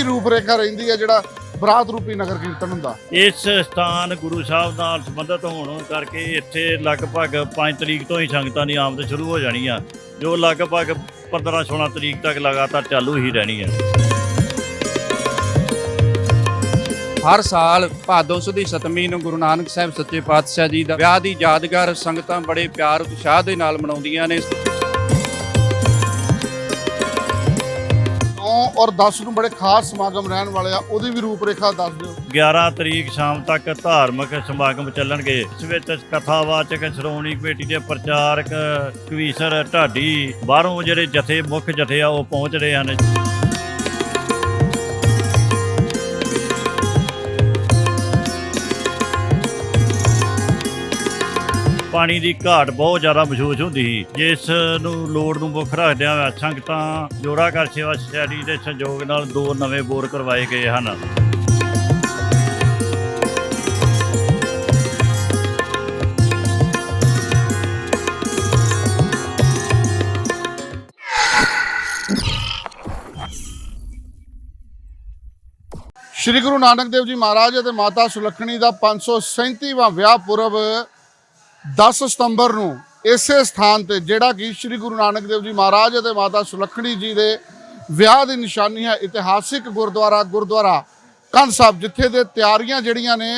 ਕੀ ਰੂਪ ਰੇਖਾ ਰਹਿੰਦੀ ਹੈ ਜਿਹੜਾ ਬਰਾਤ ਰੂਪੀ ਨਗਰ ਕੀਰਤਨ ਹੁੰਦਾ? ਇਸ ਸਥਾਨ ਗੁਰੂ ਸਾਹਿਬ ਨਾਲ ਸੰਬੰਧਿਤ ਹੋਣ ਕਰਕੇ ਇੱਥੇ ਲਗਭਗ 5 ਤਰੀਕ ਤੋਂ ਹੀ ਸੰਗਤਾਂ ਦੀ ਆਮਦ ਸ਼ੁਰੂ ਹੋ ਜਾਣੀ ਆ ਜੋ ਲਗਭਗ 15-16 ਤਰੀਕ ਤੱਕ ਲਗਾਤਾਰ ਚਾਲੂ ਹੀ ਰਹਿਣੀ ਆ। ਹਰ ਸਾਲ ਭਾਦੋ ਸੁਦੀ ਸਤਮੀ ਨੂੰ ਗੁਰੂ ਨਾਨਕ ਸਾਹਿਬ ਸੱਚੇ ਪਾਤਸ਼ਾਹ ਜੀ ਦਾ ਵਿਆਹ ਦੀ ਯਾਦਗਾਰ ਸੰਗਤਾਂ ਬੜੇ ਪਿਆਰ ਉਤਸ਼ਾਹ ਦੇ ਨਾਲ ਮਨਾਉਂਦੀਆਂ ਨੇ। ਔਰ 10 ਨੂੰ ਬੜੇ ਖਾਸ ਸਮਾਗਮ ਰਹਿਣ ਵਾਲੇ ਆ, ਉਹਦੀ ਵੀ ਰੂਪਰੇਖਾ ਦੱਸ ਦਿਓ। 11 ਤਰੀਕ ਸ਼ਾਮ ਤੱਕ ਧਾਰਮਿਕ ਸਮਾਗਮ ਚੱਲਣਗੇ। ਇਸ ਵਿੱਚ ਕਥਾਵਾਚਕ ਸ਼੍ਰੋਮਣੀ ਕਮੇਟੀ ਦੇ ਪ੍ਰਚਾਰਕ ਕਵੀਸਰ ਢਾਡੀ ਬਾਹਰੋਂ ਜਿਹੜੇ ਜਥੇ ਮੁੱਖ ਜਥੇ ਆ, ਉਹ ਪਹੁੰਚ ਰਹੇ ਹਨ। ਪਾਣੀ ਦੀ ਘਾਟ ਬਹੁਤ ਜ਼ਿਆਦਾ ਮਹਿਸੂਸ ਹੁੰਦੀ ਸੀ। ਜਿਸ ਨੂੰ ਲੋੜ ਨੂੰ ਮੁੱਖ ਰੱਖਦਿਆਂ ਹੋਇਆ ਸੰਗਤਾਂ ਜੋੜਾ ਘਰ ਸੇਵਾ ਸੁਸਾਇਟੀ ਦੇ ਸਹਿਯੋਗ ਨਾਲ ਦੋ ਨਵੇਂ ਬੋਰ ਕਰਵਾਏ ਗਏ ਹਨ। ਸ਼੍ਰੀ ਗੁਰੂ ਨਾਨਕ ਦੇਵ ਜੀ ਮਹਾਰਾਜ ਅਤੇ ਮਾਤਾ ਸੁਲੱਖਣੀ ਦਾ 537ਵਾਂ ਵਿਆਹ ਪੁਰਬ 10 ਸਤੰਬਰ ਨੂੰ ਇਸੇ ਸਥਾਨ ਤੇ ਜਿਹੜਾ ਕਿ ਸ਼੍ਰੀ ਗੁਰੂ ਨਾਨਕ ਦੇਵ ਜੀ ਮਹਾਰਾਜ ਅਤੇ ਮਾਤਾ ਸੁਲੱਖਣੀ ਜੀ ਦੇ ਵਿਆਹ ਦੀ ਨਿਸ਼ਾਨੀ ਹੈ ਇਤਿਹਾਸਿਕ ਗੁਰਦੁਆਰਾ ਗੁਰਦੁਆਰਾ ਕੰਧ ਸਾਹਿਬ ਜਿੱਥੇ ਦੇ ਤਿਆਰੀਆਂ ਜਿਹੜੀਆਂ ਨੇ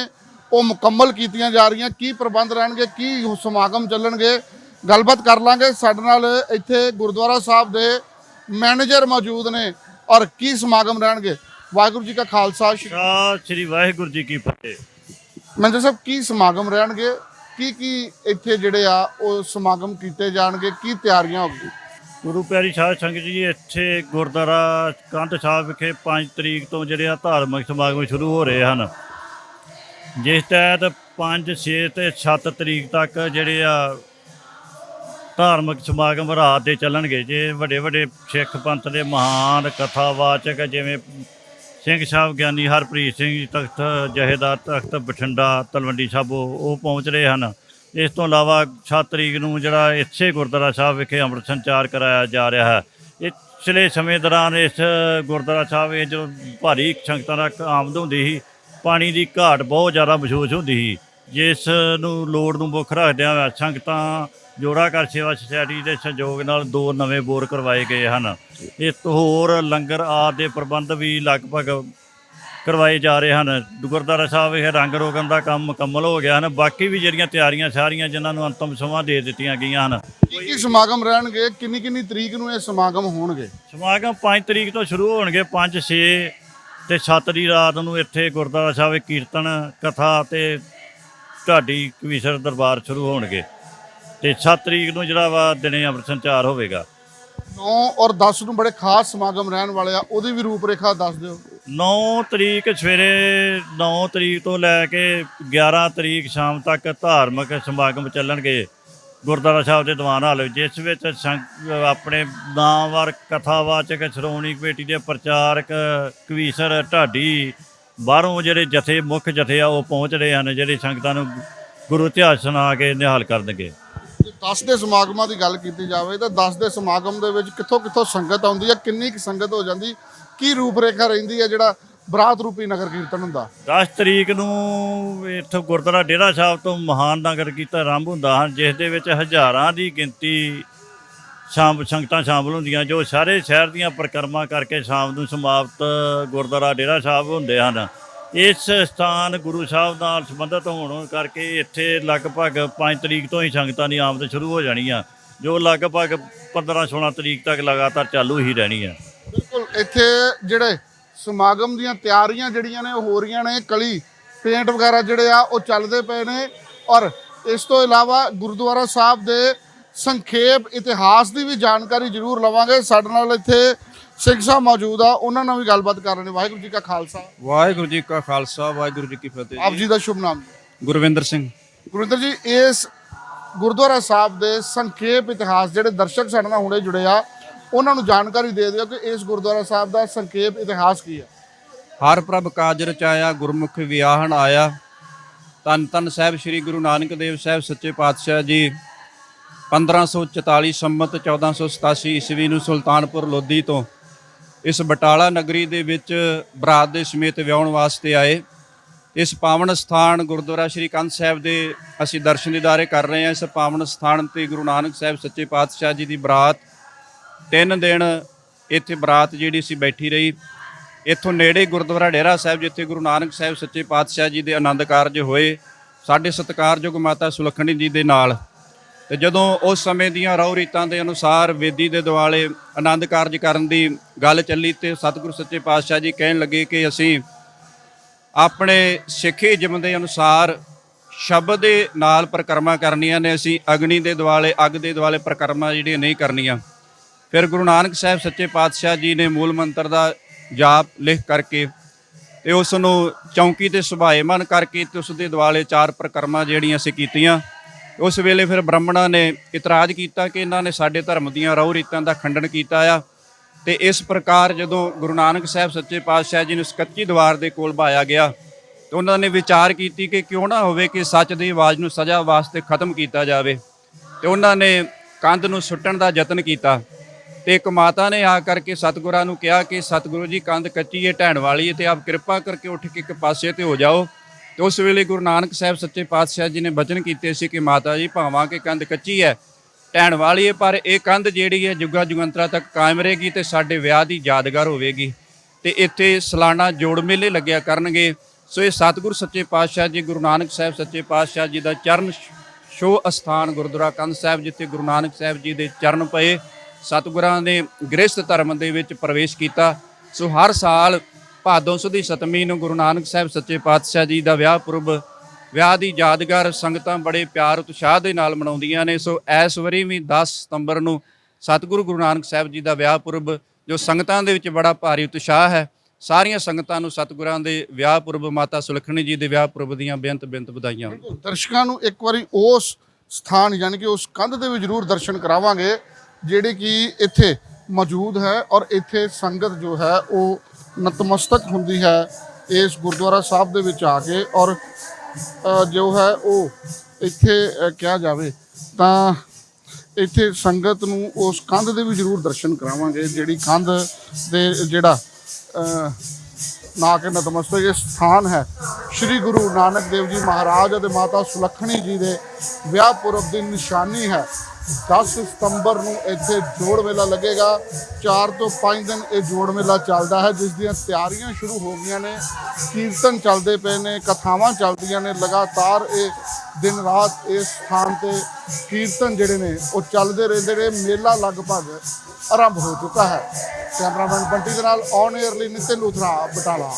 ਉਹ ਮੁਕੰਮਲ ਕੀਤੀਆਂ ਜਾ ਰਹੀਆਂ। ਕੀ ਪ੍ਰਬੰਧ ਰਹਿਣਗੇ ਕੀ ਸਮਾਗਮ ਚੱਲਣਗੇ ਗੱਲਬਾਤ ਕਰ ਲਾਂਗੇ। ਸਾਡੇ ਨਾਲ ਇੱਥੇ ਗੁਰਦੁਆਰਾ ਸਾਹਿਬ ਦੇ ਮੈਨੇਜਰ ਮੌਜੂਦ ਨੇ ਔਰ ਕੀ ਸਮਾਗਮ ਰਹਿਣਗੇ? ਵਾਹਿਗੁਰੂ ਜੀ ਕਾ ਖਾਲਸਾ ਸ੍ਰੀ ਵਾਹਿਗੁਰੂ ਜੀ ਕੀ ਫਤਿਹ। ਮੈਨੇਜਰ ਸਾਹਿਬ ਕੀ ਸਮਾਗਮ ਰਹਿਣਗੇ? ਕੀ ਕੀ ਇੱਥੇ ਜਿਹੜੇ ਆ ਉਹ ਸਮਾਗਮ ਕੀਤੇ ਜਾਣਗੇ? ਕੀ ਤਿਆਰੀਆਂ ਹੋਣਗੀਆਂ? ਗੁਰੂ ਪਿਆਰੀ ਸਾਧ ਸੰਗਤ ਜੀ, ਇੱਥੇ ਗੁਰਦੁਆਰਾ ਕੰਧ ਸਾਹਿਬ ਵਿਖੇ 5 ਤਰੀਕ ਤੋਂ ਜਿਹੜੇ ਆ ਧਾਰਮਿਕ ਸਮਾਗਮ ਸ਼ੁਰੂ ਹੋ ਰਹੇ ਹਨ। ਜਿਸ ਤਹਿਤ 5 6 ਤੇ 7 ਤਰੀਕ ਤੱਕ ਜਿਹੜੇ ਆ ਧਾਰਮਿਕ ਸਮਾਗਮ ਰਾਤ ਦੇ ਚੱਲਣਗੇ। ਜੇ ਵੱਡੇ ਵੱਡੇ ਸਿੱਖ ਪੰਥ ਦੇ ਮਹਾਨ ਕਥਾਵਾਚਕ ਜਿਵੇਂ ਸਿੰਘ ਸਾਹਿਬ, ਗਿਆਨੀ ਹਰਪ੍ਰੀਤ ਸਿੰਘ ਜੀ, ਤਖਤ ਜਹੇਦਾਰ ਤਖਤ ਬਠਿੰਡਾ, ਤਲਵੰਡੀ ਸਾਬੋ, ਉਹ ਪਹੁੰਚ ਰਹੇ ਹਨ। ਇਸ ਤੋਂ ਇਲਾਵਾ 7 ਤਰੀਕ ਨੂੰ ਜਿਹੜਾ ਇੱਥੇ ਗੁਰਦੁਆਰਾ ਸਾਹਿਬ ਵਿਖੇ ਅੰਮ੍ਰਿਤ ਸੰਚਾਰ ਕਰਾਇਆ ਜਾ ਰਿਹਾ ਹੈ। ਪਿਛਲੇ ਸਮੇਂ ਦੌਰਾਨ ਇਸ ਗੁਰਦੁਆਰਾ ਸਾਹਿਬ ਇਹ ਜਦੋਂ ਭਾਰੀ ਸੰਗਤਾਂ ਦਾ ਆਮਦ ਹੁੰਦੀ ਸੀ, ਪਾਣੀ ਦੀ ਘਾਟ ਬਹੁਤ ਜ਼ਿਆਦਾ ਮਹਿਸੂਸ ਹੁੰਦੀ ਸੀ। ਜਿਸ ਨੂੰ ਲੋੜ ਨੂੰ ਮੁੱਖ ਰੱਖਦਿਆਂ ਹੋਇਆ ਸੰਗਤਾਂ ਜੋੜਾ ਘਰ ਸੇਵਾ ਸੁਸਾਇਟੀ ਦੇ ਸਹਿਯੋਗ ਨਾਲ ਦੋ ਨਵੇਂ ਬੋਰ ਕਰਵਾਏ ਗਏ ਹਨ। ਇਸ ਤੋਂ ਹੋਰ ਲੰਗਰ ਆਦਿ ਦੇ ਪ੍ਰਬੰਧ ਵੀ ਲਗਭਗ ਕਰਵਾਏ ਜਾ ਰਹੇ ਹਨ। ਗੁਰਦੁਆਰਾ ਸਾਹਿਬ ਇਹ ਰੰਗ ਰੋਗਨ ਦਾ ਕੰਮ ਮੁਕੰਮਲ ਹੋ ਗਿਆ ਹਨ। ਬਾਕੀ ਵੀ ਜਿਹੜੀਆਂ ਤਿਆਰੀਆਂ ਸਾਰੀਆਂ ਜਿਨ੍ਹਾਂ ਨੂੰ ਅੰਤਮ ਸਮਾਂ ਦੇ ਦਿੱਤੀਆਂ ਗਈਆਂ ਹਨ। ਕੀ ਸਮਾਗਮ ਰਹਿਣਗੇ? ਕਿੰਨੀ ਕਿੰਨੀ ਤਰੀਕ ਨੂੰ ਇਹ ਸਮਾਗਮ ਹੋਣਗੇ? ਸਮਾਗਮ 5 ਤਰੀਕ ਤੋਂ ਸ਼ੁਰੂ ਹੋਣਗੇ। 5 6 ਤੇ 7 ਦੀ ਰਾਤ ਨੂੰ ਇੱਥੇ ਗੁਰਦੁਆਰਾ ਸਾਹਿਬ ਕੀਰਤਨ ਕਥਾ ਤੇ ਢਾਡੀ ਕਵੀਸ਼ਰ ਦਰਬਾਰ ਸ਼ੁਰੂ ਹੋਣਗੇ। ਤੇ 7 ਤਰੀਕ ਨੂੰ ਜਿਹੜਾ ਵਾ ਦਿਨੇ ਅੰਮ੍ਰਿਤ ਸੰਚਾਰ ਹੋਵੇਗਾ। 9 ਔਰ 10 ਨੂੰ ਬੜੇ ਖਾਸ ਸਮਾਗਮ ਰਹਿਣ ਵਾਲੇ ਆ ਉਹਦੀ ਵੀ ਰੂਪ ਰੇਖਾ ਦੱਸ ਦਿਓ। 9 ਤਰੀਕ ਸਵੇਰੇ 9 ਤਰੀਕ ਤੋਂ ਲੈ ਕੇ 11 ਤਰੀਕ ਸ਼ਾਮ ਤੱਕ ਧਾਰਮਿਕ ਸਮਾਗਮ ਚੱਲਣਗੇ ਗੁਰਦੁਆਰਾ ਸਾਹਿਬ ਦੇ ਦੀਵਾਨ ਹਾਲ ਵਿੱਚ ਜਿਸ ਵਿੱਚ ਆਪਣੇ ਨਾਮਵਰ ਕਥਾਵਾਚਕ ਸ਼੍ਰੋਮਣੀ ਕਮੇਟੀ ਦੇ ਪ੍ਰਚਾਰਕ ਕਵੀਸਰ ਢਾਡੀ ਬਾਹਰੋਂ ਜਿਹੜੇ ਜਥੇ ਮੁੱਖ ਜਥੇ ਆ ਉਹ ਪਹੁੰਚ ਰਹੇ ਹਨ ਜਿਹੜੇ ਸੰਗਤਾਂ ਨੂੰ ਗੁਰੂ ਇਤਿਹਾਸ ਸੁਣਾ ਕੇ ਨਿਹਾਲ ਕਰਨਗੇ। 10 ਦੇ ਸਮਾਗਮਾਂ ਦੀ ਗੱਲ ਕੀਤੀ ਜਾਵੇ ਤਾਂ 10 ਦੇ ਸਮਾਗਮ ਦੇ ਵਿੱਚ ਕਿੱਥੋਂ ਕਿੱਥੋਂ ਸੰਗਤ ਆਉਂਦੀ ਹੈ, ਕਿੰਨੀ ਕੁ ਸੰਗਤ ਹੋ ਜਾਂਦੀ, ਕੀ ਰੂਪਰੇਖਾ ਰਹਿੰਦੀ ਹੈ ਜਿਹੜਾ ਬਰਾਤ ਰੂਪੀ ਨਗਰ ਕੀਰਤਨ ਹੁੰਦਾ? 10 ਤਰੀਕ ਨੂੰ ਇੱਥੋਂ ਗੁਰਦੁਆਰਾ ਡੇਰਾ ਸਾਹਿਬ ਤੋਂ ਮਹਾਨ ਨਗਰ ਕੀਤਾ ਆਰੰਭ ਹੁੰਦਾ ਹਨ, ਜਿਸ ਦੇ ਵਿੱਚ ਹਜ਼ਾਰਾਂ ਦੀ ਗਿਣਤੀ ਸ਼ਾਮ ਸੰਗਤਾਂ ਸ਼ਾਮਲ ਹੁੰਦੀਆਂ, ਜੋ ਸਾਰੇ ਸ਼ਹਿਰ ਦੀਆਂ ਪਰਿਕਰਮਾ ਕਰਕੇ ਸ਼ਾਮ ਨੂੰ ਸਮਾਪਤ ਗੁਰਦੁਆਰਾ ਡੇਰਾ ਸਾਹਿਬ ਹੁੰਦੇ ਹਨ। ਇਸ ਸਥਾਨ ਗੁਰੂ ਸਾਹਿਬ ਨਾਲ ਸੰਬੰਧਿਤ ਹੋਣ ਕਰਕੇ ਇੱਥੇ ਲਗਭਗ 5 ਤਰੀਕ ਤੋਂ ਹੀ ਸੰਗਤਾਂ ਦੀ ਆਮਦ ਸ਼ੁਰੂ ਹੋ ਜਾਣੀ ਆ, ਜੋ ਲਗਭਗ 15-16 ਤਰੀਕ ਤੱਕ ਲਗਾਤਾਰ ਚਾਲੂ ਹੀ ਰਹਿਣੀ ਆ। ਬਿਲਕੁਲ, ਇੱਥੇ ਜਿਹੜੇ ਸਮਾਗਮ ਦੀਆਂ ਤਿਆਰੀਆਂ ਜਿਹੜੀਆਂ ਨੇ, ਉਹ ਹੋ ਰਹੀਆਂ ਨੇ, ਕਲੀ ਪੇਂਟ ਵਗੈਰਾ ਜਿਹੜੇ ਆ, ਉਹ ਚੱਲਦੇ ਪਏ ਨੇ ਔਰ ਇਸ ਤੋਂ ਇਲਾਵਾ ਗੁਰਦੁਆਰਾ ਸਾਹਿਬ ਦੇ ਸੰਖੇਪ ਇਤਿਹਾਸ ਦੀ ਵੀ ਜਾਣਕਾਰੀ ਜ਼ਰੂਰ ਲਵਾਂਗੇ। ਸਾਡੇ ਨਾਲ ਇੱਥੇ ਸਿੰਘ ਸਾਹਿਬ ਮੌਜੂਦ ਆ ਉਹਨਾਂ ਨਾਲ ਵੀ ਗੱਲਬਾਤ ਕਰ ਰਹੇ ਨੇ ਵਾਹਿਗੁਰੂ ਜੀ ਕਾ ਖਾਲਸਾ। ਵਾਹਿਗੁਰੂ ਜੀ ਕਾ ਖਾਲਸਾ ਵਾਹਿਗੁਰੂ ਜੀ ਕੀ ਫਤਿਹ ਆਪ ਜੀ ਦਾ ਸ਼ੁਭ ਨਾਮ ਗੁਰਵਿੰਦਰ ਸਿੰਘ। ਗੁਰਿੰਦਰ ਜੀ ਇਸ ਗੁਰਦੁਆਰਾ ਸਾਹਿਬ ਦੇ ਸੰਖੇਪ ਇਤਿਹਾਸ ਜਿਹੜੇ ਦਰਸ਼ਕ ਸਾਡੇ ਨਾਲ ਹੁਣੇ ਜੁੜੇ ਆ ਉਹਨਾਂ ਨੂੰ ਜਾਣਕਾਰੀ ਦੇ ਦਿਓ ਕਿ ਇਸ ਗੁਰਦੁਆਰਾ ਸਾਹਿਬ ਦਾ ਸੰਖੇਪ ਇਤਿਹਾਸ ਕੀ ਹੈ ਹਰ ਪ੍ਰਭ ਕਾਜ ਰਚਾਇਆ ਗੁਰਮੁਖ ਵਿਆਹਣ ਆਇਆ। ਤਨ ਤਨ ਸਾਹਿਬ ਸ੍ਰੀ ਗੁਰੂ ਨਾਨਕ ਦੇਵ ਸਾਹਿਬ ਸੱਚੇ ਪਾਤਸ਼ਾਹ ਜੀ। 1544 ਸੰਮਤ 1487 ਈਸਵੀ ਨੂੰ ਸੁਲਤਾਨਪੁਰ ਲੋਧੀ ਤੋਂ ਇਸ ਬਟਾਲਾ ਨਗਰੀ ਦੇ ਵਿੱਚ ਬਰਾਤ ਦੇ ਸਮੇਤ ਵਿਆਹਣ ਵਾਸਤੇ ਆਏ। ਇਸ ਪਾਵਨ ਸਥਾਨ ਗੁਰਦੁਆਰਾ ਸ਼੍ਰੀ ਕੰਧ ਸਾਹਿਬ ਦੇ ਅਸੀਂ ਦਰਸ਼ਨ ਦੀਦਾਰੇ ਕਰ ਰਹੇ ਹਾਂ। ਇਸ ਪਾਵਨ ਸਥਾਨ ਤੇ ਗੁਰੂ ਨਾਨਕ ਸਾਹਿਬ ਸੱਚੇ ਪਾਤਸ਼ਾਹ ਜੀ ਦੀ ਬਰਾਤ, ਤਿੰਨ ਦਿਨ ਇੱਥੇ ਬਰਾਤ ਜਿਹੜੀ ਸੀ ਬੈਠੀ ਰਹੀ। ਇੱਥੋਂ ਨੇੜੇ ਗੁਰਦੁਆਰਾ ਡੇਰਾ ਸਾਹਿਬ, ਜਿੱਥੇ ਗੁਰੂ ਨਾਨਕ ਸਾਹਿਬ ਸੱਚੇ ਪਾਤਸ਼ਾਹ ਜੀ ਦੇ ਆਨੰਦ ਕਾਰਜ ਹੋਏ। ਸਾਡੇ ਸਤਿਕਾਰਯੋਗ ਮਾਤਾ ਸੁਲੱਖਣੀ ਜੀ ਦੇ ਨਾਲ ਤੇ ਜਦੋਂ ਉਸ ਸਮੇਂ ਦੀਆਂ ਰਹੁ ਰੀਤਾਂ ਦੇ ਅਨੁਸਾਰ ਵੇਦੀ ਦੇ ਦੁਆਲੇ ਆਨੰਦ ਕਾਰਜ ਕਰਨ ਦੀ ਗੱਲ ਚੱਲੀ ਤੇ ਸਤਿਗੁਰੂ ਸੱਚੇ ਪਾਤਸ਼ਾਹ ਜੀ ਕਹਿਣ ਲੱਗੇ ਕਿ ਅਸੀਂ ਆਪਣੇ ਸਿੱਖੀ ਜਮ ਦੇ ਅਨੁਸਾਰ ਸ਼ਬਦ ਦੇ ਨਾਲ ਪ੍ਰਕਰਮਾ ਕਰਨੀਆਂ ਨੇ, ਅਸੀਂ ਅਗਨੀ ਦੇ ਦੁਆਲੇ ਅੱਗ ਦੇ ਦੁਆਲੇ ਪ੍ਰਕਰਮਾ ਜਿਹੜੀਆਂ ਨਹੀਂ ਕਰਨੀਆਂ। ਫਿਰ ਗੁਰੂ ਨਾਨਕ ਸਾਹਿਬ ਸੱਚੇ ਪਾਤਸ਼ਾਹ ਜੀ ਨੇ ਮੂਲ ਮੰਤਰ ਦਾ ਜਾਪ ਲਿਖ ਕਰਕੇ ਤੇ ਉਸ ਨੂੰ ਚੌਂਕੀ ਤੇ ਸੁਭਾਏਮਨ ਕਰਕੇ ਤੇ ਉਸ ਦੇ ਦੁਆਲੇ ਚਾਰ ਪ੍ਰਕਰਮਾਂ ਜਿਹੜੀਆਂ ਅਸੀਂ ਕੀਤੀਆਂ। ਉਸ ਵੇਲੇ ਫਿਰ ਬ੍ਰਾਹਮਣਾਂ ਨੇ ਇਤਰਾਜ਼ ਕੀਤਾ ਕਿ ਇਹਨਾਂ ਨੇ ਸਾਡੇ ਧਰਮ ਦੀਆਂ ਰਹੁ ਰੀਤਾਂ ਦਾ ਖੰਡਨ ਕੀਤਾ ਆ। ਤੇ ਇਸ ਪ੍ਰਕਾਰ ਜਦੋਂ ਗੁਰੂ ਨਾਨਕ ਸਾਹਿਬ ਸੱਚੇ ਪਾਤਸ਼ਾਹ ਜੀ ਨੂੰ ਇਸ ਕੱਚੀ ਦੀਵਾਰ ਦੇ ਕੋਲ ਬਾਇਆ ਗਿਆ, ਤੇ ਉਹਨਾਂ ਨੇ ਵਿਚਾਰ ਕੀਤੀ ਕਿ ਕਿਉਂ ਨਾ ਹੋਵੇ ਕਿ ਸੱਚ ਦੀ ਆਵਾਜ਼ ਨੂੰ ਸਜ਼ਾ ਵਾਸਤੇ ਖਤਮ ਕੀਤਾ ਜਾਵੇ। ਤੇ ਉਹਨਾਂ ਨੇ ਕੰਧ ਨੂੰ ਸੁੱਟਣ ਦਾ ਯਤਨ ਕੀਤਾ। ਤੇ ਇੱਕ ਮਾਤਾ ਨੇ ਆ ਕਰਕੇ ਸਤਿਗੁਰਾਂ ਨੂੰ ਕਿਹਾ ਕਿ ਸਤਿਗੁਰੂ ਜੀ ਕੰਧ ਕੱਚੀ ਹੈ ਢਹਿਣ ਵਾਲੀ ਹੈ ਤੇ ਆਪ ਕਿਰਪਾ ਕਰਕੇ ਉੱਠ ਕੇ ਇੱਕ ਪਾਸੇ ਤੇ ਹੋ ਜਾਓ। ਤੇ ਉਸ ਵੇਲੇ ਗੁਰੂ ਨਾਨਕ ਸਾਹਿਬ ਸੱਚੇ ਪਾਤਸ਼ਾਹ ਜੀ ਨੇ ਬਚਨ ਕੀਤੇ ਸੀ ਕਿ ਮਾਤਾ ਜੀ, ਭਾਵਾਂ ਕਿ ਕੰਧ ਕੱਚੀ ਹੈ, ਟਹਿਣ ਵਾਲੀ ਹੈ, ਪਰ ਇਹ ਕੰਧ ਜਿਹੜੀ ਹੈ ਜੁਗਾ ਜੁਗੰਤਰਾ ਤੱਕ ਕਾਇਮ ਰਹੇਗੀ ਤੇ ਸਾਡੇ ਵਿਆਹ ਦੀ ਯਾਦਗਾਰ ਹੋਵੇਗੀ। ਤੇ ਇੱਥੇ ਸਲਾਨਾ ਜੋੜ ਮੇਲੇ ਲੱਗਿਆ ਕਰਨਗੇ। ਸੋ ਇਹ ਸਤਿਗੁਰ ਸੱਚੇ ਪਾਤਸ਼ਾਹ ਜੀ, ਗੁਰੂ ਨਾਨਕ ਸਾਹਿਬ ਸੱਚੇ ਪਾਤਸ਼ਾਹ ਜੀ ਦਾ ਚਰਨ ਸ਼ੋ ਅਸਥਾਨ ਗੁਰਦੁਆਰਾ ਕੰਧ ਸਾਹਿਬ, ਜਿੱਥੇ ਗੁਰੂ ਨਾਨਕ ਸਾਹਿਬ ਜੀ ਦੇ ਚਰਨ ਪਏ। ਸਤਿਗੁਰਾਂ ਨੇ ਗ੍ਰਸਥ ਧਰਮ ਦੇ ਵਿੱਚ ਪ੍ਰਵੇਸ਼ ਕੀਤਾ। ਸੋ ਹਰ ਸਾਲ ਭਾਦੋਂ ਸੁਦੀ ਸਤਮੀ ਨੂੰ ਗੁਰੂ ਨਾਨਕ ਸਾਹਿਬ ਸੱਚੇ ਪਾਤਸ਼ਾਹ ਜੀ ਦਾ ਵਿਆਹ ਪੁਰਬ, ਵਿਆਹ ਦੀ ਯਾਦਗਾਰ ਸੰਗਤਾਂ ਬੜੇ ਪਿਆਰ ਉਤਸ਼ਾਹ ਦੇ ਨਾਲ ਮਨਾਉਂਦੀਆਂ ਨੇ। ਸੋ ਇਸ ਵਾਰੀ ਵੀ 10 ਸਤੰਬਰ ਨੂੰ ਸਤਿਗੁਰੂ ਗੁਰੂ ਨਾਨਕ ਸਾਹਿਬ ਜੀ ਦਾ ਵਿਆਹ ਪੁਰਬ, ਜੋ ਸੰਗਤਾਂ ਦੇ ਵਿੱਚ ਬੜਾ ਭਾਰੀ ਉਤਸ਼ਾਹ ਹੈ। ਸਾਰੀਆਂ ਸੰਗਤਾਂ ਨੂੰ ਸਤਿਗੁਰਾਂ ਦੇ ਵਿਆਹ ਪੁਰਬ, ਮਾਤਾ ਸੁਲੱਖਣੀ ਜੀ ਦੇ ਵਿਆਹ ਪੁਰਬ ਦੀਆਂ ਬੇਅੰਤ ਬੇਅੰਤ ਵਧਾਈਆਂ ਦਰਸ਼ਕਾਂ ਨੂੰ ਇੱਕ ਵਾਰੀ ਉਸ ਸਥਾਨ ਯਾਨੀ ਕਿ ਉਸ ਕੰਧ ਦੇ ਵੀ ਜ਼ਰੂਰ ਦਰਸ਼ਨ ਕਰਾਵਾਂਗੇ, ਜਿਹੜੇ ਕਿ ਇੱਥੇ ਮੌਜੂਦ ਹੈ ਔਰ ਇੱਥੇ ਸੰਗਤ ਜੋ ਹੈ ਉਹ ਨਤਮਸਤਕ ਹੁੰਦੀ ਹੈ ਇਸ ਗੁਰਦੁਆਰਾ ਸਾਹਿਬ ਦੇ ਵਿੱਚ ਆ ਕੇ ਔਰ ਜੋ ਹੈ ਉਹ ਇੱਥੇ ਕਿਹਾ ਜਾਵੇ ਤਾਂ ਇੱਥੇ ਸੰਗਤ ਨੂੰ ਉਸ ਕੰਧ ਦੇ ਵੀ ਜ਼ਰੂਰ ਦਰਸ਼ਨ ਕਰਾਵਾਂਗੇ, ਜਿਹੜੀ ਕੰਧ ਦੇ ਜਿਹੜਾ ਨਾ ਕਿ ਨਤਮਸਤਕ ਇਹ ਸਥਾਨ ਹੈ। ਸ੍ਰੀ ਗੁਰੂ ਨਾਨਕ ਦੇਵ ਜੀ ਮਹਾਰਾਜ ਅਤੇ ਮਾਤਾ ਸੁਲੱਖਣੀ ਜੀ ਦੇ ਵਿਆਹ ਪੁਰਬ ਦੀ ਨਿਸ਼ਾਨੀ ਹੈ। 10 ਸਤੰਬਰ ਨੂੰ ਇੱਥੇ ਜੋੜ ਮੇਲਾ ਲੱਗੇਗਾ। 4 ਤੋਂ 5 ਦਿਨ ਇਹ ਜੋੜ ਮੇਲਾ ਚੱਲਦਾ ਹੈ, ਜਿਸ ਦੀਆਂ ਤਿਆਰੀਆਂ ਸ਼ੁਰੂ ਹੋ ਗਈਆਂ ਨੇ। ਕੀਰਤਨ ਚੱਲਦੇ ਪਏ ਨੇ, ਕਥਾਵਾਂ ਚੱਲਦੀਆਂ ਨੇ। ਲਗਾਤਾਰ ਇਹ ਦਿਨ ਰਾਤ ਇਸ ਸਥਾਨ ਤੇ ਕੀਰਤਨ ਜਿਹੜੇ ਨੇ, ਉਹ ਚੱਲਦੇ ਰਹਿੰਦੇ ਨੇ। ਮੇਲਾ ਲਗਭਗ ਆਰੰਭ ਹੋ ਚੁੱਕਾ ਹੈ। ਕੈਮਰਾਮੈਨ ਬੰਟੀ ਦੇ ਨਾਲ ਔਨ 에ਅਰ ਲਈ ਨਿਤਿਨ ਲੂਥਰਾ, ਬਟਾਲਾ।